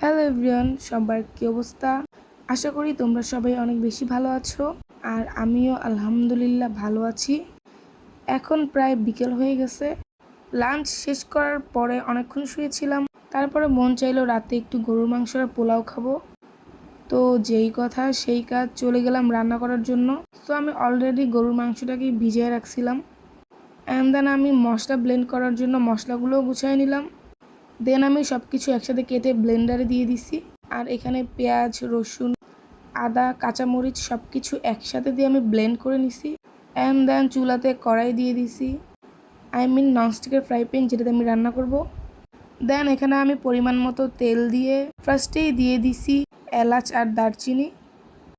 Hello everyone, সবার কি অবস্থা? আশা করি তোমরা সবাই অনেক বেশি ভালো আছো, আর আমিও আলহামদুলিল্লাহ ভালো আছি। এখন প্রায় বিকেল হয়ে গেছে। লাঞ্চ শেষ করার পরে অনেকক্ষণ শুয়েছিলাম। তারপরে মন চাইলো রাতে একটু গরুর মাংস আর পোলাও খাব। তো যেই কথা, সেই কাজ চলে গেলাম রান্না করার জন্য। তো আমি অলরেডি গরুর মাংসটাকে ভিজিয়ে রাখছিলাম। অ্যান্ড দেন আমি মশলা ব্লেন্ড করার জন্য মশলাগুলোও গুছিয়ে নিলাম। দেন আমি সব কিছু একসাথে কেটে ব্লেন্ডারে দিয়ে দিছি। আর এখানে পেঁয়াজ, রসুন, আদা, কাঁচামরিচ সব কিছু একসাথে দিয়ে আমি ব্লেন্ড করে নিছি। অ্যান্ড দেন চুলাতে কড়াই দিয়ে দিছি। আই মিন ননস্টিকের ফ্রাই প্যান যেটাতে আমি রান্না করব। দেন এখানে আমি পরিমাণ মতো তেল দিয়ে ফার্স্টেই দিয়ে দিছি এলাচ আর দারচিনি।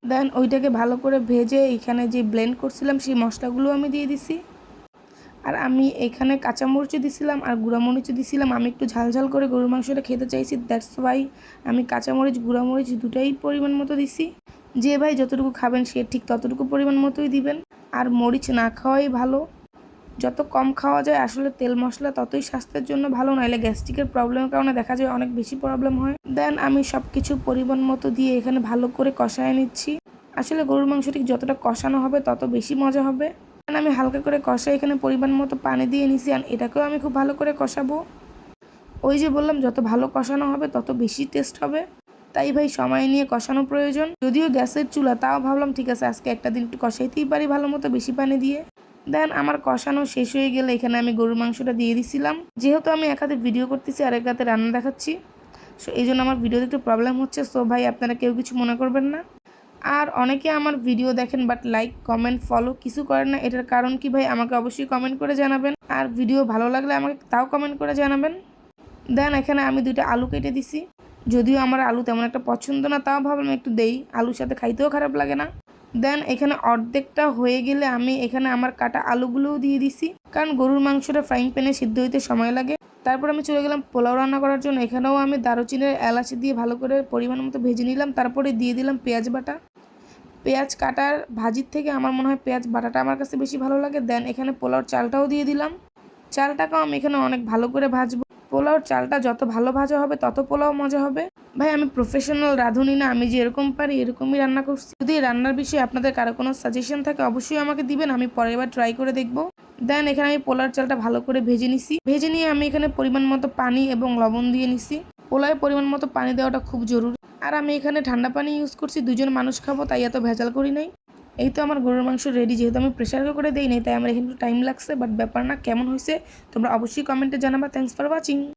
দেন ওইটাকে ভালো করে ভেজে এখানে যে ব্লেন্ড করছিলাম সেই মশলাগুলো আমি দিয়ে দিছি। আর আমি এখানে কাঁচামরিচও দিছিলাম আর গুঁড়ামরিচও দিছিলাম। আমি একটু ঝাল ঝাল করে গরুর মাংসটা খেতে চাইছি দ্যাটস ওয়াই আমি কাঁচামরিচ, গুঁড়ামরিচ দুটাই পরিমাণ মতো দিছি। যে ভাই যতটুকু খাবেন সে ঠিক ততটুকু পরিমাণ মতোই দিবেন। আর মরিচ না খাওয়াই ভালো। যত কম খাওয়া যায়, আসলে তেল মশলা ততই স্বাস্থ্যের জন্য ভালো, নাইলে গ্যাস্ট্রিকের প্রবলেমের কারণে দেখা যায় অনেক বেশি প্রবলেম হয়। দেন আমি সব কিছু পরিমাণ মতো দিয়ে এখানে ভালো করে কষায় নিচ্ছি। আসলে গরুর মাংস ঠিক যতটা কষানো হবে, তত বেশি মজা হবে। আমি হালকা করে কষাই এখানে পরিমাণ মতো পানি দিয়ে নিছি, আর এটাকেও আমি খুব ভালো করে কষাবো। ওই যে বললাম, যত ভালো কষানো হবে, তত বেশি টেস্ট হবে। তাই ভাই, সময় নিয়ে কষানো প্রয়োজন। যদিও গ্যাসের চুলা, তাও ভাবলাম, ঠিক আছে, আজকে একটা দিন একটু কষাইতেই পারি ভালো মতো বেশি পানি দিয়ে। দেন আমার কষানো শেষ হয়ে গেলে এখানে আমি গরুর মাংসটা দিয়ে দিছিলাম। যেহেতু আমি এক হাতে ভিডিও করতেছি আর এক হাতে রান্না দেখাচ্ছি, সো এই জন্য আমার ভিডিওতে একটু প্রবলেম হচ্ছে। সো ভাই, আপনারা কেউ কিছু মনে করবেন না। আর অনেকে আমার ভিডিও দেখেন বাট লাইক কমেন্ট ফলো কিছু করেন না। এটার কারণ কি ভাই? আমাকে অবশ্যই কমেন্ট করে জানাবেন। আর ভিডিও ভালো লাগলে আমাকে তাও কমেন্ট করে জানাবেন। দেন এখানে আমি দুইটা আলু কেটে দিছি। যদিও আমার আলু তেমন একটা পছন্দ না, তাও ভাবলাম একটু দেই। আলুর সাথে খাইতেও খারাপ লাগে না। দেন এখানে অর্ধেকটা হয়ে গেলে আমি এখানে আমার কাটা আলুগুলোও দিয়ে দিছি। কারণ গরুর মাংসটা ফ্রাইং প্যানে সিদ্ধ হইতে সময় লাগে। তারপর আমি চলে গেলাম পোলাও রান্না করার জন্য। এখানেও আমি দারুচিনের এলাচি দিয়ে ভালো করে পরিমাণ মতো ভেজে নিলাম। তারপরে দিয়ে দিলাম পেঁয়াজ বাটা। পেঁয়াজ কাটার ভাজির থেকে আমার মনে হয় পেঁয়াজ বাটাটা আমার কাছে বেশি ভালো লাগে। দেন এখানে পোলাওর চালটাও দিয়ে দিলাম। চালটাকেও আমি এখানে অনেক ভালো করে ভাজবো। পোলাওর চালটা যত ভালো ভাজা হবে, তত পোলাও মজা হবে। ভাই, আমি প্রফেশনাল রাঁধুনি না, আমি যে এরকম পারি এরকমই রান্না করছি। যদি রান্নার বিষয়ে আপনাদের কারও কোনো সাজেশন থাকে, অবশ্যই আমাকে দিবেন, আমি পরের বার ট্রাই করে দেখব। দেন এখানে আমি পোলার চালটা ভালো করে ভেজে নিছি। ভেজে নিয়ে আমি এখানে পরিমাণ মতো পানি এবং লবণ দিয়ে নিছি। পোলায় পরিমাণ মতো পানি দেওয়াটা খুব জরুরি। আর আমি এখানে ঠান্ডা পানি ইউজ করছি, দুজন মানুষ খাব, তাই এত ভেজাল করি নাই। এই তো আমার গরুর মাংস রেডি যেহেতু আমি প্রেশার করে দিই নাই, তাই আমার এখানে একটু টাইম লাগছে বাট ব্যাপার না, কেমন হয়েছে, তোমরা অবশ্যই কমেন্টে জানাবা। Thanks for watching